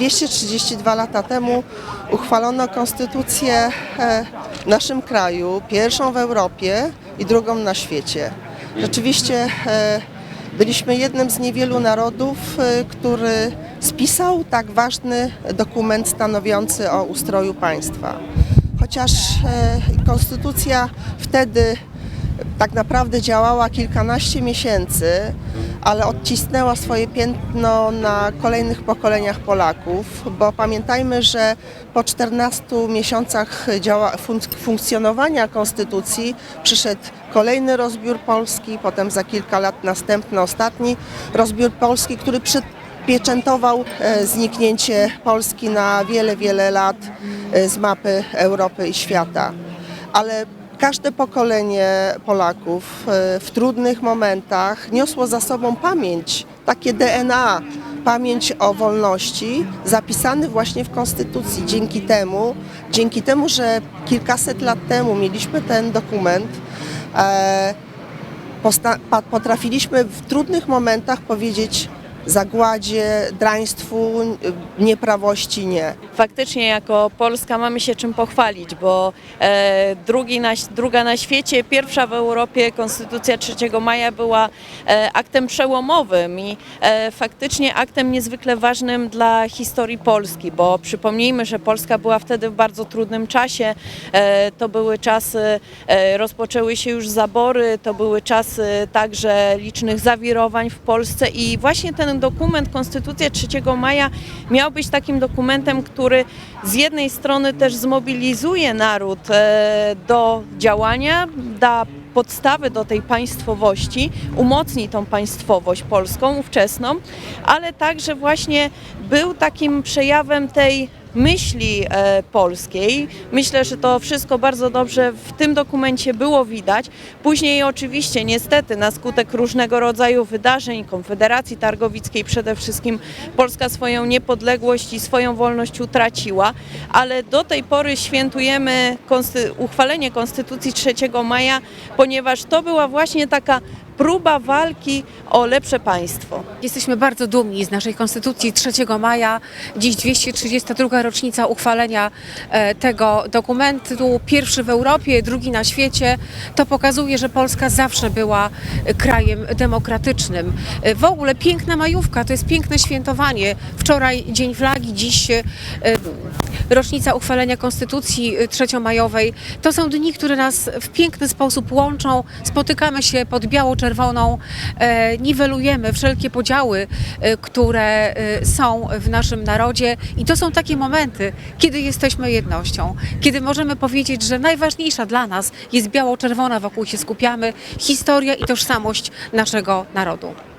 232 lata temu uchwalono konstytucję e, w naszym kraju, pierwszą w Europie i drugą na świecie. Rzeczywiście e, byliśmy jednym z niewielu narodów, e, który spisał tak ważny dokument stanowiący o ustroju państwa. Chociaż konstytucja wtedy tak naprawdę działała kilkanaście miesięcy, ale odcisnęła swoje piętno na kolejnych pokoleniach Polaków, bo pamiętajmy, że po 14 miesiącach działa, fun- funkcjonowania konstytucji przyszedł kolejny rozbiór Polski, potem za kilka lat następny, ostatni rozbiór Polski, który przypieczętował e, zniknięcie Polski na wiele, wiele lat e, z mapy Europy i świata. Ale Każde pokolenie Polaków e, w trudnych momentach niosło za sobą pamięć, takie DNA, pamięć o wolności, zapisany właśnie w Konstytucji. Dzięki temu, dzięki temu, że kilkaset lat temu mieliśmy ten dokument, e, potrafiliśmy w trudnych momentach powiedzieć zagładzie, draństwu, nieprawości nie. Faktycznie jako Polska mamy się czym pochwalić, bo e, drugi na, druga na świecie, pierwsza w Europie Konstytucja 3 maja była e, aktem przełomowym i e, faktycznie aktem niezwykle ważnym dla historii Polski, bo przypomnijmy, że Polska była wtedy w bardzo trudnym czasie. E, to były czasy, e, rozpoczęły się już zabory, to były czasy także licznych zawirowań w Polsce i właśnie ten dokument Konstytucja 3 maja miał być takim dokumentem, który z jednej strony też zmobilizuje naród e, do działania, da podstawy do tej państwowości, umocni tą państwowość polską, ówczesną, ale także właśnie był takim przejawem tej myśli e, polskiej. Myślę, że to wszystko bardzo dobrze w tym dokumencie było widać. Później oczywiście niestety na skutek różnego rodzaju wydarzeń, Konfederacji Targowickiej przede wszystkim Polska swoją niepodległość i swoją wolność utraciła, ale do tej pory świętujemy konsty- uchwalenie Konstytucji 3 maja, ponieważ to była właśnie taka próba walki o lepsze państwo. Jesteśmy bardzo dumni z naszej Konstytucji 3 maja. Dziś 232 rocznica uchwalenia e, tego dokumentu. Pierwszy w Europie, drugi na świecie. To pokazuje, że Polska zawsze była e, krajem demokratycznym. E, W ogóle piękna majówka, to jest piękne świętowanie. Wczoraj Dzień Flagi, dziś rocznica uchwalenia Konstytucji e, trzeciomajowej. To są dni, które nas w piękny sposób łączą. Spotykamy się pod biało-czerwoną, e, niwelujemy wszelkie podziały, e, które e, są w naszym narodzie i to są takie momenty, kiedy jesteśmy jednością, kiedy możemy powiedzieć, że najważniejsza dla nas jest biało-czerwona, wokół się skupiamy, historia i tożsamość naszego narodu.